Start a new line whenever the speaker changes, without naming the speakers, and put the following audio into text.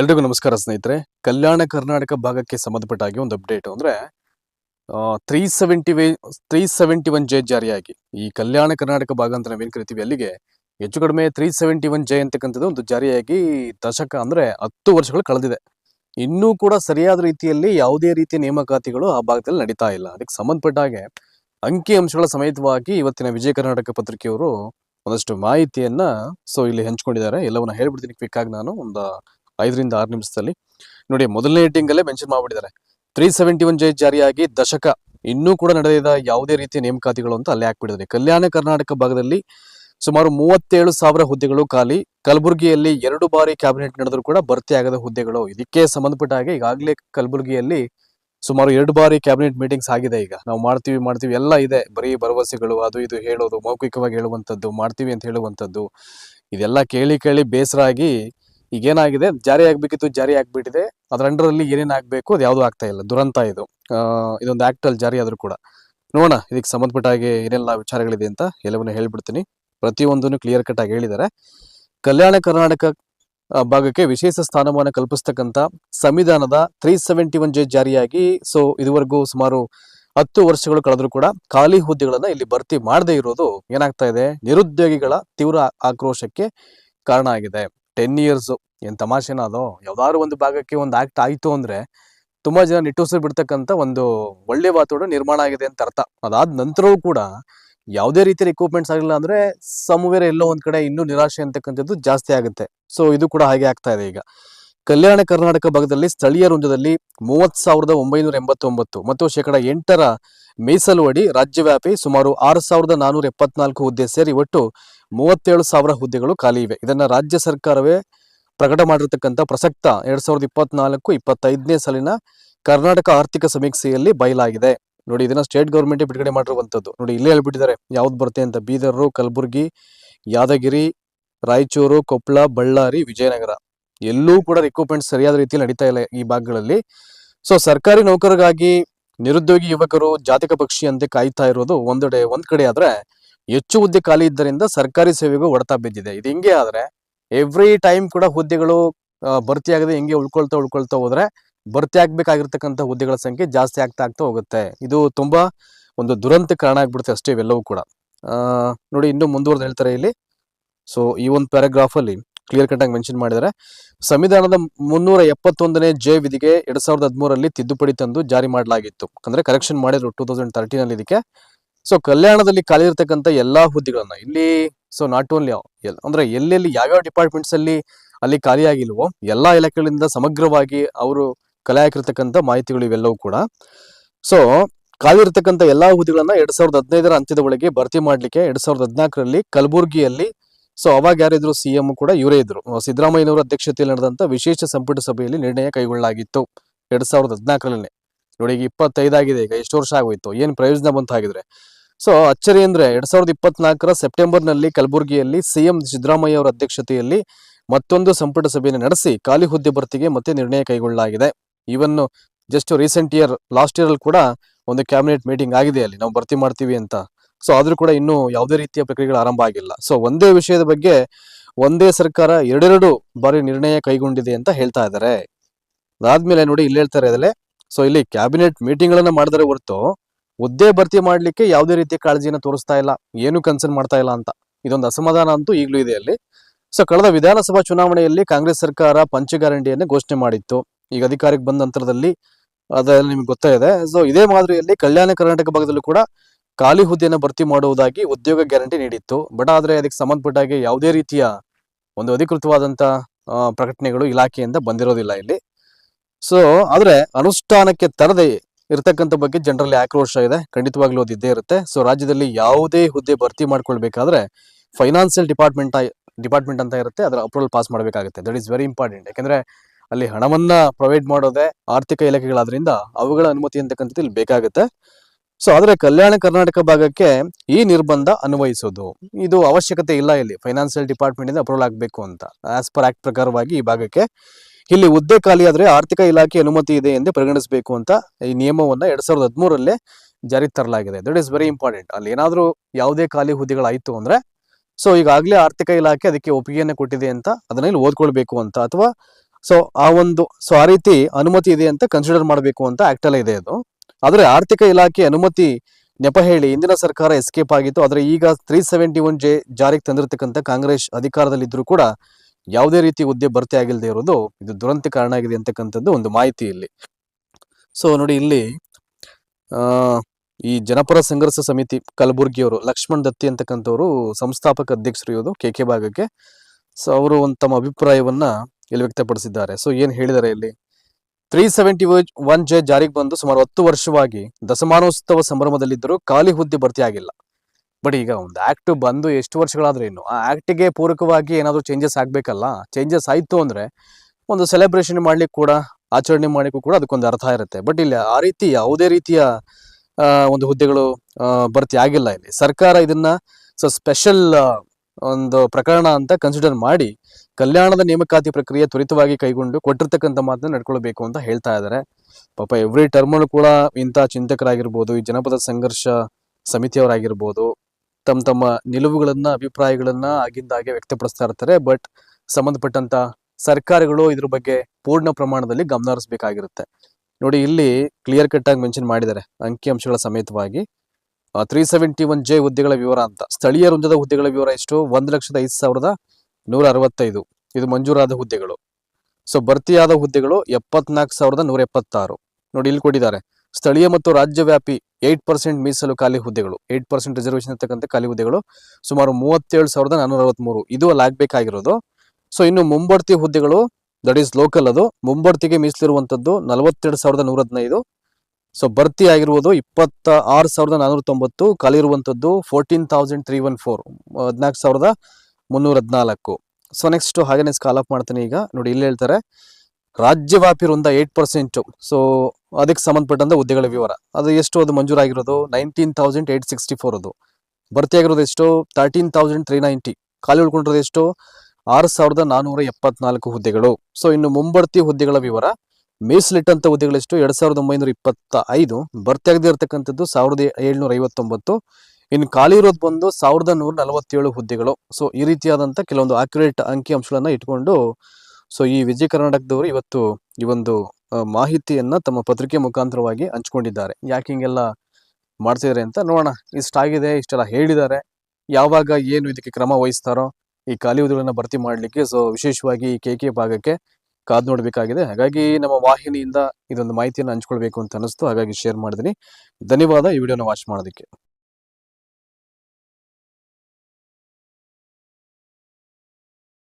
ಎಲ್ರಿಗೂ ನಮಸ್ಕಾರ ಸ್ನೇಹಿತರೆ. ಕಲ್ಯಾಣ ಕರ್ನಾಟಕ ಭಾಗಕ್ಕೆ ಸಂಬಂಧಪಟ್ಟ ಹಾಗೆ ಒಂದು ಅಪ್ಡೇಟ್ ಅಂದ್ರೆ ತ್ರೀ ಸೆವೆಂಟಿ ವೇ ತ್ರೀ ಸೆವೆಂಟಿ ಒನ್ ಜೆ ಜಾರಿಯಾಗಿ. ಈ ಕಲ್ಯಾಣ ಕರ್ನಾಟಕ ಭಾಗ ಅಂತ ನಾವೇನು ಕರಿತೀವಿ ಅಲ್ಲಿಗೆ, ಹೆಚ್ಚು ಕಡಿಮೆ ತ್ರೀ ಸೆವೆಂಟಿ ಒನ್ ಜೆ ಅಂತಕ್ಕಂಥದ್ದು ಒಂದು ಜಾರಿಯಾಗಿ ದಶಕ ಅಂದ್ರೆ ಹತ್ತು ವರ್ಷಗಳು ಕಳೆದಿದೆ. ಇನ್ನೂ ಕೂಡ ಸರಿಯಾದ ರೀತಿಯಲ್ಲಿ ಯಾವುದೇ ರೀತಿಯ ನೇಮಕಾತಿಗಳು ಆ ಭಾಗದಲ್ಲಿ ನಡೀತಾ ಇಲ್ಲ. ಅದಕ್ಕೆ ಸಂಬಂಧಪಟ್ಟ ಹಾಗೆ ಅಂಕಿ ಅಂಶಗಳ ಸಮೇತವಾಗಿ ಇವತ್ತಿನ ವಿಜಯ ಕರ್ನಾಟಕ ಪತ್ರಿಕೆಯವರು ಒಂದಷ್ಟು ಮಾಹಿತಿಯನ್ನ ಸೊ ಇಲ್ಲಿ ಹಂಚ್ಕೊಂಡಿದ್ದಾರೆ. ಎಲ್ಲವನ್ನ ಹೇಳ್ಬಿಡ್ತೀನಿ ಕ್ವಿಕ್ ಆಗಿ ನಾನು. ಒಂದು ಐದರಿಂದ ಆರು ನಿಮಿಷದಲ್ಲಿ. ನೋಡಿ, ಮೊದಲನೇ ಇಟ್ಟಿಂಗಲ್ಲೇ ಮೆನ್ಷನ್ ಮಾಡಿಬಿಟ್ಟಿದ್ದಾರೆ. ತ್ರೀ ಸೆವೆಂಟಿ ಒನ್ ಜೆ ಜಾರಿಯಾಗಿ ದಶಕ ಇನ್ನೂ ಕೂಡ ನಡೆದಿದ್ದ ಯಾವುದೇ ರೀತಿಯ ನೇಮಕಾತಿಗಳು ಅಂತ ಅಲ್ಲೇ ಹಾಕ್ಬಿಟ್ಟಿದ್ದಾರೆ. ಕಲ್ಯಾಣ ಕರ್ನಾಟಕ ಭಾಗದಲ್ಲಿ ಸುಮಾರು ಮೂವತ್ತೇಳು ಸಾವಿರ ಹುದ್ದೆಗಳು ಖಾಲಿ. ಕಲಬುರಗಿಯಲ್ಲಿ ಎರಡು ಬಾರಿ ಕ್ಯಾಬಿನೆಟ್ ನಡೆದರೂ ಕೂಡ ಭರ್ತಿ ಆಗದ ಹುದ್ದೆಗಳು. ಇದಕ್ಕೆ ಸಂಬಂಧಪಟ್ಟ ಹಾಗೆ ಈಗಾಗಲೇ ಕಲಬುರಗಿಯಲ್ಲಿ ಸುಮಾರು ಎರಡು ಬಾರಿ ಕ್ಯಾಬಿನೆಟ್ ಮೀಟಿಂಗ್ಸ್ ಆಗಿದೆ ಈಗ. ನಾವು ಮಾಡ್ತೀವಿ ಮಾಡ್ತೀವಿ, ಎಲ್ಲ ಇದೆ. ಬರೀ ಭರವಸೆಗಳು, ಅದು ಇದು ಹೇಳೋದು, ಮೌಖಿಕವಾಗಿ ಹೇಳುವಂಥದ್ದು, ಮಾಡ್ತೀವಿ ಅಂತ ಹೇಳುವಂಥದ್ದು. ಇದೆಲ್ಲ ಕೇಳಿ ಕೇಳಿ ಬೇಸರ ಆಗಿ ಈಗೇನಾಗಿದೆ? ಜಾರಿ ಆಗ್ಬೇಕಿತ್ತು, ಜಾರಿ ಆಗ್ಬಿಟ್ಟಿದೆ. ಅದ್ರ ಅಂಡರಲ್ಲಿ ಏನೇನು ಆಗ್ಬೇಕು, ಅದು ಯಾವುದು ಆಗ್ತಾ ಇಲ್ಲ. ದುರಂತ ಇದು. ಇದೊಂದು ಆಕ್ಟ್ ಅಲ್ಲಿ ಜಾರಿ ಆದ್ರೂ ಕೂಡ. ನೋಡೋಣ, ಇದಕ್ಕೆ ಸಂಬಂಧಪಟ್ಟ ಹಾಗೆ ಏನೆಲ್ಲ ವಿಚಾರಗಳಿದೆ ಅಂತ ಎಲ್ಲವನ್ನ ಹೇಳ್ಬಿಡ್ತೀನಿ. ಪ್ರತಿಯೊಂದನ್ನು ಕ್ಲಿಯರ್ ಕಟ್ ಆಗಿ ಹೇಳಿದ್ದಾರೆ. ಕಲ್ಯಾಣ ಕರ್ನಾಟಕ ಭಾಗಕ್ಕೆ ವಿಶೇಷ ಸ್ಥಾನಮಾನ ಕಲ್ಪಿಸ್ತಕ್ಕಂಥ ಸಂವಿಧಾನದ ತ್ರೀ ಸೆವೆಂಟಿ ಒನ್ ಜೆ ಜಾರಿಯಾಗಿ ಸೊ ಇದುವರೆಗೂ ಸುಮಾರು ಹತ್ತು ವರ್ಷಗಳು ಕಳೆದರೂ ಕೂಡ ಖಾಲಿ ಹುದ್ದೆಗಳನ್ನ ಇಲ್ಲಿ ಭರ್ತಿ ಮಾಡದೇ ಇರೋದು ಏನಾಗ್ತಾ ಇದೆ? ನಿರುದ್ಯೋಗಿಗಳ ತೀವ್ರ ಆಕ್ರೋಶಕ್ಕೆ ಕಾರಣ ಆಗಿದೆ. ಟೆನ್ ಇಯರ್ಸ್ ಏನು ತಮಾಷೆನ ಅದು. ಯಾವ್ದಾದ್ರು ಒಂದು ಭಾಗಕ್ಕೆ ಒಂದು ಆಕ್ಟ್ ಆಯ್ತು ಅಂದ್ರೆ ತುಂಬಾ ಜನ ನಿಟ್ಟುಸಿರು ಬಿಡ್ತಕ್ಕಂಥ ಒಂದು ಒಳ್ಳೆ ವಾತಾವರಣ ನಿರ್ಮಾಣ ಆಗಿದೆ ಅಂತ ಅರ್ಥ. ಅದಾದ ನಂತರವೂ ಕೂಡ ಯಾವುದೇ ರೀತಿಯ ಇಕ್ವಿಪ್ಮೆಂಟ್ಸ್ ಆಗಿಲ್ಲ ಅಂದ್ರೆ ಸಮವೇರ ಎಲ್ಲೋ ಒಂದ್ ಕಡೆ ಇನ್ನೂ ನಿರಾಶೆ ಅಂತಕ್ಕಂಥದ್ದು ಜಾಸ್ತಿ ಆಗುತ್ತೆ. ಸೊ ಇದು ಕೂಡ ಹಾಗೆ ಆಗ್ತಾ ಇದೆ ಈಗ. ಕಲ್ಯಾಣ ಕರ್ನಾಟಕ ಭಾಗದಲ್ಲಿ ಸ್ಥಳೀಯ ರುಂಜದಲ್ಲಿ ಮೂವತ್ತು ಸಾವಿರದ ಒಂಬೈನೂರ ಎಂಬತ್ತೊಂಬತ್ತು ಮತ್ತು ಶೇಕಡ ಎಂಟರ ಮೀಸಲು ಅಡಿ ರಾಜ್ಯವ್ಯಾಪಿ ಸುಮಾರು ಆರು ಸಾವಿರದ ನಾನೂರ ಎಪ್ಪತ್ನಾಲ್ಕು ಹುದ್ದೆ ಸೇರಿ ಒಟ್ಟು ಮೂವತ್ತೇಳು ಸಾವಿರ ಹುದ್ದೆಗಳು ಖಾಲಿ ಇವೆ. ಇದನ್ನ ರಾಜ್ಯ ಸರ್ಕಾರವೇ ಪ್ರಕಟ ಮಾಡಿರ್ತಕ್ಕಂಥ ಪ್ರಸಕ್ತ ಎರಡ್ ಸಾವಿರದ ಇಪ್ಪತ್ನಾಲ್ಕು ಇಪ್ಪತ್ತೈದನೇ ಸಾಲಿನ ಕರ್ನಾಟಕ ಆರ್ಥಿಕ ಸಮೀಕ್ಷೆಯಲ್ಲಿ ಬಯಲಾಗಿದೆ. ನೋಡಿ, ಇದನ್ನ ಸ್ಟೇಟ್ ಗೌರ್ಮೆಂಟ್ ಬಿಡುಗಡೆ ಮಾಡಿರುವಂತದ್ದು ನೋಡಿ, ಇಲ್ಲೇ ಹೇಳ್ಬಿಟ್ಟಿದ್ದಾರೆ. ಯಾವ್ದು ಬರುತ್ತೆ ಅಂತ? ಬೀದರ್, ಕಲಬುರಗಿ, ಯಾದಗಿರಿ, ರಾಯಚೂರು ಕೊಪ್ಪಳ ಬಳ್ಳಾರಿ, ವಿಜಯನಗರ. ಎಲ್ಲೂ ಕೂಡ ರಿಕ್ರೂಟ್ಮೆಂಟ್ ಸರಿಯಾದ ರೀತಿಯಲ್ಲಿ ನಡೀತಾ ಇಲ್ಲ ಈ ಭಾಗಗಳಲ್ಲಿ. ಸೊ ಸರ್ಕಾರಿ ನೌಕರರಿಗಾಗಿ ನಿರುದ್ಯೋಗಿ ಯುವಕರು ಜಾತಕ ಪಕ್ಷಿ ಅಂತೆ ಕಾಯ್ತಾ ಇರೋದು ಒಂದೆಡೆ, ಒಂದ್ ಕಡೆ ಆದ್ರೆ ಹೆಚ್ಚು ಹುದ್ದೆ ಖಾಲಿ ಇದ್ದರಿಂದ ಸರ್ಕಾರಿ ಸೇವೆಗೂ ಹೊಡೆತ ಬಿದ್ದಿದೆ. ಇದು ಹಿಂಗೆ ಆದ್ರೆ ಎವ್ರಿ ಟೈಮ್ ಕೂಡ ಹುದ್ದೆಗಳು ಭರ್ತಿಯಾಗದೆ ಹಿಂಗೆ ಉಳ್ಕೊಳ್ತಾ ಉಳ್ಕೊಳ್ತಾ ಹೋದ್ರೆ ಭರ್ತಿ ಆಗ್ಬೇಕಾಗಿರ್ತಕ್ಕಂಥ ಹುದ್ದೆಗಳ ಸಂಖ್ಯೆ ಜಾಸ್ತಿ ಆಗ್ತಾ ಆಗ್ತಾ ಹೋಗುತ್ತೆ. ಇದು ತುಂಬಾ ಒಂದು ದುರಂತ ಕಾರಣ ಆಗ್ಬಿಡುತ್ತೆ ಅಷ್ಟೇ ಇವೆಲ್ಲವೂ ಕೂಡ. ನೋಡಿ ಇನ್ನೂ ಮುಂದುವರೆದು ಹೇಳ್ತಾರೆ ಇಲ್ಲಿ. ಸೊ ಈ ಒಂದು ಪ್ಯಾರಾಗ್ರಾಫ್ ಅಲ್ಲಿ ಕ್ಲಿಯರ್ ಕಟ್ ಮೆನ್ಷನ್ ಮಾಡಿದರೆ ಸಂವಿಧಾನದ ಮುನ್ನೂರ ಎಪ್ಪತ್ತೊಂದನೇ ಜೆ ವಿಧಿಗೆ ಎರಡ್ ಸಾವಿರದ ಹದಿಮೂರರಲ್ಲಿ ತಿದ್ದುಪಡಿ ತಂದು ಜಾರಿ ಮಾಡಲಾಗಿತ್ತು. ಅಂದರೆ ಕರೆಕ್ಷನ್ ಮಾಡಿದ್ರು ಟೂ ತೌಸಂಡ್ ಥರ್ಟೀನಲ್ಲಿ ಇದಕ್ಕೆ. ಸೊ ಕಲ್ಯಾಣದಲ್ಲಿ ಖಾಲಿ ಇರತಕ್ಕಂಥ ಎಲ್ಲಾ ಹುದ್ದೆಗಳನ್ನ ಇಲ್ಲಿ ಸೊ ನಾಟ್ ಓನ್ಲಿ ಅಂದ್ರೆ ಎಲ್ಲೆಲ್ಲಿ ಯಾವ್ಯಾವ ಡಿಪಾರ್ಟ್ಮೆಂಟ್ಸ್ ಅಲ್ಲಿ ಅಲ್ಲಿ ಖಾಲಿ ಆಗಿಲ್ವೋ ಎಲ್ಲಾ ಇಲಾಖೆಗಳಿಂದ ಸಮಗ್ರವಾಗಿ ಅವರು ಕಲೆ ಮಾಹಿತಿಗಳು ಇವೆಲ್ಲವೂ ಕೂಡ. ಸೊ ಖಾಲಿ ಇರತಕ್ಕಂಥ ಎಲ್ಲಾ ಹುದ್ದೆಗಳನ್ನ ಎರಡ್ ಸಾವಿರದ ಹದಿನೈದರ ಅಂತ್ಯದ ಒಳಗೆ ಭರ್ತಿ ಮಾಡ್ಲಿಕ್ಕೆ ಎರಡ್ ಸಾವಿರದ ಹದಿನಾಲ್ಕರಲ್ಲಿ ಕಲಬುರಗಿಯಲ್ಲಿ ಸೊ ಅವಾಗ ಯಾರಿದ್ರು ಸಿಎಂ ಕೂಡ ಇವರೇ ಇದ್ರು. ಸಿದ್ದರಾಮಯ್ಯನವರ ಅಧ್ಯಕ್ಷತೆಯಲ್ಲಿ ನಡೆದಂತ ವಿಶೇಷ ಸಂಪುಟ ಸಭೆಯಲ್ಲಿ ನಿರ್ಣಯ ಕೈಗೊಳ್ಳಲಾಗಿತ್ತು ಎರಡ್ ಸಾವಿರದ ಹದಿನಾಲ್ಕರಲ್ಲಿ. ನೋಡಿ ಈಗ ಇಪ್ಪತ್ತೈದಾಗಿದೆ ಈಗ ಎಷ್ಟು ವರ್ಷ ಆಗೋಯ್ತು, ಏನ್ ಪ್ರಯೋಜನ ಬಂತು ಹಾಗಿದ್ರೆ. ಸೊ ಅಚ್ಚರಿ ಅಂದ್ರೆ ಎರಡ್ ಸಾವಿರದ ಇಪ್ಪತ್ನಾಲ್ಕರ ಸೆಪ್ಟೆಂಬರ್ನಲ್ಲಿ ಕಲಬುರಗಿಯಲ್ಲಿ ಸಿಎಂ ಸಿದ್ದರಾಮಯ್ಯ ಅವರ ಅಧ್ಯಕ್ಷತೆಯಲ್ಲಿ ಮತ್ತೊಂದು ಸಂಪುಟ ಸಭೆಯನ್ನು ನಡೆಸಿ ಖಾಲಿ ಹುದ್ದೆ ಭರ್ತಿಗೆ ಮತ್ತೆ ನಿರ್ಣಯ ಕೈಗೊಳ್ಳಲಾಗಿದೆ. Even just recent year last year ಅಲ್ಲಿ ಕೂಡ ಒಂದು ಕ್ಯಾಬಿನೆಟ್ ಮೀಟಿಂಗ್ ಆಗಿದೆ ಅಲ್ಲಿ. ನಾವು ಭರ್ತಿ ಮಾಡ್ತೀವಿ ಅಂತ. ಸೊ ಆದ್ರೂ ಕೂಡ ಇನ್ನೂ ಯಾವುದೇ ರೀತಿಯ ಪ್ರಕ್ರಿಯೆಗಳು ಆರಂಭ ಆಗಿಲ್ಲ. ಸೊ ಒಂದೇ ವಿಷಯದ ಬಗ್ಗೆ ಒಂದೇ ಸರ್ಕಾರ ಎರಡೆರಡು ಬಾರಿ ನಿರ್ಣಯ ಕೈಗೊಂಡಿದೆ ಅಂತ ಹೇಳ್ತಾ ಇದ್ದಾರೆ. ಅದಾದ್ಮೇಲೆ ನೋಡಿ ಇಲ್ಲಿ ಹೇಳ್ತಾರೆ ಅದಲ್ಲೇ ಸೊ ಇಲ್ಲಿ ಕ್ಯಾಬಿನೆಟ್ ಮೀಟಿಂಗ್ ಗಳನ್ನ ಮಾಡಿದರೆ ಹೊರತು ಹುದ್ದೆ ಭರ್ತಿ ಮಾಡ್ಲಿಕ್ಕೆ ಯಾವುದೇ ರೀತಿಯ ಕಾಳಜಿಯನ್ನು ತೋರಿಸ್ತಾ ಇಲ್ಲ, ಏನು ಕನ್ಸರ್ನ್ ಮಾಡ್ತಾ ಇಲ್ಲ ಅಂತ. ಇದೊಂದು ಅಸಮಾಧಾನ ಅಂತೂ ಈಗಲೂ ಇದೆ ಅಲ್ಲಿ. ಸೊ ಕಳೆದ ವಿಧಾನಸಭಾ ಚುನಾವಣೆಯಲ್ಲಿ ಕಾಂಗ್ರೆಸ್ ಸರ್ಕಾರ ಪಂಚ ಗ್ಯಾರಂಟಿಯನ್ನು ಘೋಷಣೆ ಮಾಡಿತ್ತು. ಈಗ ಅಧಿಕಾರಕ್ಕೆ ಬಂದ ನಂತರದಲ್ಲಿ ಅದೆಲ್ಲ ನಿಮ್ಗೆ ಗೊತ್ತಾ ಇದೆ. ಸೊ ಇದೇ ಮಾದರಿಯಲ್ಲಿ ಕಲ್ಯಾಣ ಕರ್ನಾಟಕ ಭಾಗದಲ್ಲೂ ಕೂಡ ಖಾಲಿ ಹುದ್ದೆಯನ್ನು ಭರ್ತಿ ಮಾಡುವುದಾಗಿ ಉದ್ಯೋಗ ಗ್ಯಾರಂಟಿ ನೀಡಿತ್ತು. ಬಟ್ ಆದ್ರೆ ಅದಕ್ಕೆ ಸಂಬಂಧಪಟ್ಟ ಹಾಗೆ ಯಾವುದೇ ರೀತಿಯ ಒಂದು ಅಧಿಕೃತವಾದಂಥ ಪ್ರಕಟಣೆಗಳು ಇಲಾಖೆಯಿಂದ ಬಂದಿರೋದಿಲ್ಲ ಇಲ್ಲಿ. ಸೊ ಆದರೆ ಅನುಷ್ಠಾನಕ್ಕೆ ತರದೆ ಇರತಕ್ಕಂಥ ಬಗ್ಗೆ ಜನರಲ್ಲಿ ಆಕ್ರೋಶ ಇದೆ. ಖಂಡಿತವಾಗ್ಲೂ ಅದು ಇದ್ದೇ ಇರುತ್ತೆ. ಸೊ ರಾಜ್ಯದಲ್ಲಿ ಯಾವುದೇ ಹುದ್ದೆ ಭರ್ತಿ ಮಾಡ್ಕೊಳ್ಬೇಕಾದ್ರೆ ಫೈನಾನ್ಸಿಯಲ್ ಡಿಪಾರ್ಟ್ಮೆಂಟ್ ಡಿಪಾರ್ಟ್ಮೆಂಟ್ ಅಂತ ಇರುತ್ತೆ. ಅದರ ಅಪ್ರೂವಲ್ ಪಾಸ್ ಮಾಡಬೇಕಾಗುತ್ತೆ. ದಟ್ ಈಸ್ ವೆರಿ ಇಂಪಾರ್ಟೆಂಟ್ ಯಾಕಂದ್ರೆ ಅಲ್ಲಿ ಹಣವನ್ನ ಪ್ರೊವೈಡ್ ಮಾಡೋದೇ ಆರ್ಥಿಕ ಇಲಾಖೆಗಳಾದ್ರಿಂದ ಅವುಗಳ ಅನುಮತಿ ಅಂತಕ್ಕಂಥದ್ದು ಇಲ್ಲಿ ಬೇಕಾಗುತ್ತೆ. ಸೊ ಆದರೆ ಕಲ್ಯಾಣ ಕರ್ನಾಟಕ ಭಾಗಕ್ಕೆ ಈ ನಿರ್ಬಂಧ ಅನ್ವಯಿಸೋದು. ಇದು ಅವಶ್ಯಕತೆ ಇಲ್ಲ ಇಲ್ಲಿ. ಫೈನಾನ್ಸಿಯಲ್ ಡಿಪಾರ್ಟ್ಮೆಂಟ್ ಇಂದ ಅಪ್ರೂವಲ್ ಆಗಬೇಕು ಅಂತ. ಆಸ್ ಪರ್ ಆಕ್ಟ್ ಪ್ರಕಾರವಾಗಿ ಈ ಭಾಗಕ್ಕೆ ಇಲ್ಲಿ ಹುದ್ದೆ ಖಾಲಿ ಆದ್ರೆ ಆರ್ಥಿಕ ಇಲಾಖೆ ಅನುಮತಿ ಇದೆ ಎಂದು ಪರಿಗಣಿಸಬೇಕು ಅಂತ ಈ ನಿಯಮವನ್ನ ಎರಡ್ ಸಾವಿರದ ಹದಿಮೂರಲ್ಲೇ ಜಾರಿಗೆ ತರಲಾಗಿದೆ. ದಟ್ ಈಸ್ ವೆರಿ ಇಂಪಾರ್ಟೆಂಟ್ ಅಲ್ಲಿ ಏನಾದರೂ ಯಾವುದೇ ಖಾಲಿ ಹುದ್ದೆಗಳಾಯಿತು ಅಂದ್ರೆ ಸೊ ಈಗಾಗಲೇ ಆರ್ಥಿಕ ಇಲಾಖೆ ಅದಕ್ಕೆ ಒಪ್ಪಿಗೆಯನ್ನು ಕೊಟ್ಟಿದೆ ಅಂತ ಅದನ್ನ ಇಲ್ಲಿ ಓದ್ಕೊಳ್ಬೇಕು ಅಂತ ಅಥವಾ ಸೊ ಆ ಒಂದು ಸೊ ಆ ರೀತಿ ಅನುಮತಿ ಇದೆ ಅಂತ ಕನ್ಸಿಡರ್ ಮಾಡಬೇಕು ಅಂತ ಆಕ್ಟ್ ಅಲ್ಲೇ ಇದೆ ಅದು. ಆದರೆ ಆರ್ಥಿಕ ಇಲಾಖೆ ಅನುಮತಿ ನೆಪ ಹೇಳಿ ಹಿಂದಿನ ಸರ್ಕಾರ ಎಸ್ಕೇಪ್ ಆಗಿತ್ತು. ಆದರೆ ಈಗ ತ್ರೀ ಸೆವೆಂಟಿ ಒನ್ ಜೆ ಜಾರಿಗೆ ತಂದಿರತಕ್ಕಂಥ ಕಾಂಗ್ರೆಸ್ ಅಧಿಕಾರದಲ್ಲಿದ್ದರೂ ಕೂಡ ಯಾವುದೇ ರೀತಿ ಹುದ್ದೆ ಭರ್ತಿ ಆಗಿಲ್ಲದೆ ಇರೋದು ಇದು ದುರಂತ ಕಾರಣ ಆಗಿದೆ ಅಂತಕ್ಕಂಥದ್ದು ಒಂದು ಮಾಹಿತಿ ಇಲ್ಲಿ. ಸೊ ನೋಡಿ ಇಲ್ಲಿ, ಆ, ಈ ಜನಪರ ಸಂಘರ್ಷ ಸಮಿತಿ ಕಲಬುರ್ಗಿಯವರು, ಲಕ್ಷ್ಮಣ್ ದತ್ತಿ ಅಂತಕ್ಕಂಥವ್ರು ಸಂಸ್ಥಾಪಕ ಅಧ್ಯಕ್ಷರು ಇವರು ಕೆ ಕೆ ಭಾಗಕ್ಕೆ. ಸೊ ಅವರು ಒಂದು ತಮ್ಮ ಅಭಿಪ್ರಾಯವನ್ನ ಇಲ್ಲಿ ವ್ಯಕ್ತಪಡಿಸಿದ್ದಾರೆ. ಸೊ ಏನ್ ಹೇಳಿದ್ದಾರೆ ಇಲ್ಲಿ? ತ್ರೀ ಸೆವೆಂಟಿ ಒನ್ ಜೆ ಜಾರಿಗೆ ಬಂದು ಸುಮಾರು ಹತ್ತು ವರ್ಷವಾಗಿ ದಶಮಾನೋತ್ಸವ ಸಂಭ್ರಮದಲ್ಲಿದ್ದರೂ ಖಾಲಿ ಹುದ್ದೆ ಭರ್ತಿ ಆಗಿಲ್ಲ. ಬಟ್ ಈಗ ಒಂದು ಆಕ್ಟ್ ಬಂದು ಎಷ್ಟು ವರ್ಷಗಳಾದ್ರೆ ಇನ್ನು, ಆ ಆಕ್ಟ್ಗೆ ಪೂರಕವಾಗಿ ಏನಾದರೂ ಚೇಂಜಸ್ ಆಗಬೇಕಲ್ಲ ಚೇಂಜಸ್ ಆಯಿತು ಅಂದ್ರೆ ಒಂದು ಸೆಲೆಬ್ರೇಷನ್ ಮಾಡ್ಲಿಕ್ಕೆ ಕೂಡ, ಆಚರಣೆ ಮಾಡಲಿಕ್ಕೂ ಕೂಡ ಅದಕ್ಕೊಂದು ಅರ್ಥ ಇರುತ್ತೆ. ಬಟ್ ಇಲ್ಲಿ ಆ ರೀತಿ ಯಾವುದೇ ರೀತಿಯ ಒಂದು ಹುದ್ದೆಗಳು ಭರ್ತಿ ಆಗಿಲ್ಲ ಇಲ್ಲಿ. ಸರ್ಕಾರ ಇದನ್ನ ಸೊ ಸ್ಪೆಷಲ್ ಒಂದು ಪ್ರಕರಣ ಅಂತ ಕನ್ಸಿಡರ್ ಮಾಡಿ ಕಲ್ಯಾಣದ ನೇಮಕಾತಿ ಪ್ರಕ್ರಿಯೆ ತ್ವರಿತವಾಗಿ ಕೈಗೊಂಡು ಕೊಟ್ಟಿರ್ತಕ್ಕಂಥ ಮಾತನ್ನ ನಡ್ಕೊಳ್ಬೇಕು ಅಂತ ಹೇಳ್ತಾ ಇದ್ದಾರೆ. ಪಾಪ ಎವ್ರಿ ಟರ್ಮಲ್ಲೂ ಕೂಡ ಇಂಥ ಚಿಂತಕರಾಗಿರ್ಬೋದು, ಈ ಜನಪದ ಸಂಘರ್ಷ ಸಮಿತಿಯವರಾಗಿರ್ಬೋದು ತಮ್ಮ ತಮ್ಮ ನಿಲುವುಗಳನ್ನ, ಅಭಿಪ್ರಾಯಗಳನ್ನ ಆಗಿಂದಾಗೆ ವ್ಯಕ್ತಪಡಿಸ್ತಾ ಇರ್ತಾರೆ. ಬಟ್ ಸಂಬಂಧಪಟ್ಟಂತ ಸರ್ಕಾರಗಳು ಇದ್ರ ಬಗ್ಗೆ ಪೂರ್ಣ ಪ್ರಮಾಣದಲ್ಲಿ ಗಮನ ಹರಿಸಬೇಕಾಗಿರುತ್ತೆ. ನೋಡಿ, ಇಲ್ಲಿ ಕ್ಲಿಯರ್ ಕಟ್ ಆಗಿ ಮೆನ್ಷನ್ ಮಾಡಿದ್ದಾರೆ ಅಂಕಿಅಂಶಗಳ ಸಮೇತವಾಗಿ. ತ್ರೀ ಸೆವೆಂಟಿ ಒನ್ ಜೆ ಹುದ್ದೆಗಳ ವಿವರ ಅಂತ. ಸ್ಥಳೀಯ ವೃಂದದ ಹುದ್ದೆಗಳ ವಿವರ ಎಷ್ಟು? ಒಂದು ಲಕ್ಷದ ಐದು ಸಾವಿರದ ನೂರ ಅರವತ್ತೈದು. ಇದು ಮಂಜೂರಾದ ಹುದ್ದೆಗಳು. ಸೊ ಭರ್ತಿಯಾದ ಹುದ್ದೆಗಳು ಎಪ್ಪತ್ನಾಲ್ಕು ಸಾವಿರದ ನೂರ ಎಪ್ಪತ್ತಾರು. ನೋಡಿ, ಇಲ್ಲಿ ಕೊಟ್ಟಿದ್ದಾರೆ. ಸ್ಥಳೀಯ ಮತ್ತು ರಾಜ್ಯವ್ಯಾಪಿ ಏಟ್ ಪರ್ಸೆಂಟ್ ಮೀಸಲು ಖಾಲಿ ಹುದ್ದೆಗಳು, ಏಟ್ ಪರ್ಸೆಂಟ್ ರಿಸರ್ವೇಶನ್ ಇರ್ತಕ್ಕಂಥ ಖಾಲಿ ಹುದ್ದೆಗಳು ಸುಮಾರು ಮೂವತ್ತೇಳು ಸಾವಿರದ ನಾನ್ನೂರ ಅರವತ್ಮೂರು ಇದು ಅಲ್ಲಿ ಆಗಬೇಕಾಗಿರೋದು ಸೊ ಇನ್ನು ಮುಂಬಡ್ತಿ ಹುದ್ದೆಗಳು ದಟ್ ಈಸ್ ಲೋಕಲ್ ಅದು. ಮುಂಬಡ್ತಿಗೆ ಮೀಸಲಿರುವಂಥದ್ದು ನಲವತ್ತೆರಡು ಸಾವಿರದ ನೂರ ಹದಿನೈದು ಸೊ ಭರ್ತಿ ಆಗಿರುವುದು ಇಪ್ಪತ್ತ ಆರು ಸಾವಿರದ ನಾನೂರ ತೊಂಬತ್ತು ಖಾಲಿ ಇರುವಂಥದ್ದು fourteen thousand three one four ಹದಿನಾಲ್ಕು ಸಾವಿರದ ಮುನ್ನೂರ ಹದಿನಾಲ್ಕು ಸೊ ನೆಕ್ಸ್ಟ್ ಹಾಗೇನೆ ಕಾಲ್ ಆಫ್ ಮಾಡ್ತೀನಿ ಈಗ. ನೋಡಿ, ಇಲ್ಲಿ ಹೇಳ್ತಾರೆ ರಾಜ್ಯವ್ಯಾಪಿ ವೃಂದ ಏಟ್ ಪರ್ಸೆಂಟು. ಸೊ ಅದಕ್ಕೆ ಸಂಬಂಧಪಟ್ಟಂತ ಹುದ್ದೆಗಳ ವಿವರ. ಅದು ಎಷ್ಟು, ಅದು ಮಂಜೂರಾಗಿರೋದು? Nineteen thousand eight sixty four ಅದು. ಭರ್ತಿಯಾಗಿರೋದು ಎಷ್ಟು? Thirteen thousand three ninety. ಖಾಲಿ ಉಳ್ಕೊಂಡಿರೋದು ಎಷ್ಟು? ಆರು ಸಾವಿರದ ನಾನೂರ ಎಪ್ಪತ್ನಾಲ್ಕು ಹುದ್ದೆಗಳು. ಸೊ ಇನ್ನು ಮುಂಬಡ್ತಿ ಹುದ್ದೆಗಳ ವಿವರ. ಮೀಸಲಿಟ್ಟಂತ ಹುದ್ದೆಗಳೆಷ್ಟು ಎರಡು ಸಾವಿರದ ಒಂಬೈನೂರ ಇಪ್ಪತ್ತ ಐದು ಭರ್ತಿಯಾಗದೇ ಇರತಕ್ಕಂಥದ್ದು ಸಾವಿರದ ಏಳ್ನೂರ ಐವತ್ತೊಂಬತ್ತು. ಇನ್ನು ಖಾಲಿ ಇರೋದು ಬಂದು ಸಾವಿರದ ನೂರ ನಲವತ್ತೇಳು ಹುದ್ದೆಗಳು. ಸೊ ಈ ರೀತಿಯಾದಂಥ ಕೆಲವೊಂದು ಆಕ್ಯುರೇಟ್ ಅಂಕಿ ಅಂಶಗಳನ್ನು ಇಟ್ಕೊಂಡು ಸೊ ಈ ವಿಜಯ ಕರ್ನಾಟಕದವರು ಇವತ್ತು ಈ ಒಂದು ಮಾಹಿತಿಯನ್ನ ತಮ್ಮ ಪತ್ರಿಕೆ ಮುಖಾಂತರವಾಗಿ ಹಂಚ್ಕೊಂಡಿದ್ದಾರೆ. ಯಾಕೆ ಹಿಂಗೆಲ್ಲ ಮಾಡ್ತಿದ್ದಾರೆ ಅಂತ ನೋಡೋಣ. ಇಷ್ಟಾಗಿದೆ, ಇಷ್ಟೆಲ್ಲ ಹೇಳಿದ್ದಾರೆ. ಯಾವಾಗ ಏನು ಇದಕ್ಕೆ ಕ್ರಮ ವಹಿಸ್ತಾರೋ ಈ ಖಾಲಿ ಹುದ್ದೆಗಳನ್ನು ಭರ್ತಿ ಮಾಡಲಿಕ್ಕೆ, ಸೊ, ವಿಶೇಷವಾಗಿ ಈ ಕೆ ಕೆ ಭಾಗಕ್ಕೆ ಕಾದು ನೋಡಬೇಕಾಗಿದೆ. ಹಾಗಾಗಿ ನಮ್ಮ ವಾಹಿನಿಯಿಂದ ಇದೊಂದು ಮಾಹಿತಿಯನ್ನು ಹಂಚ್ಕೊಳ್ಬೇಕು ಅಂತ ಅನಿಸ್ತು ಹಾಗಾಗಿ ಶೇರ್ ಮಾಡಿದ್ದೀನಿ ಧನ್ಯವಾದ. ಈ ವಿಡಿಯೋನ ವಾಚ್ ಮಾಡೋದಕ್ಕೆ.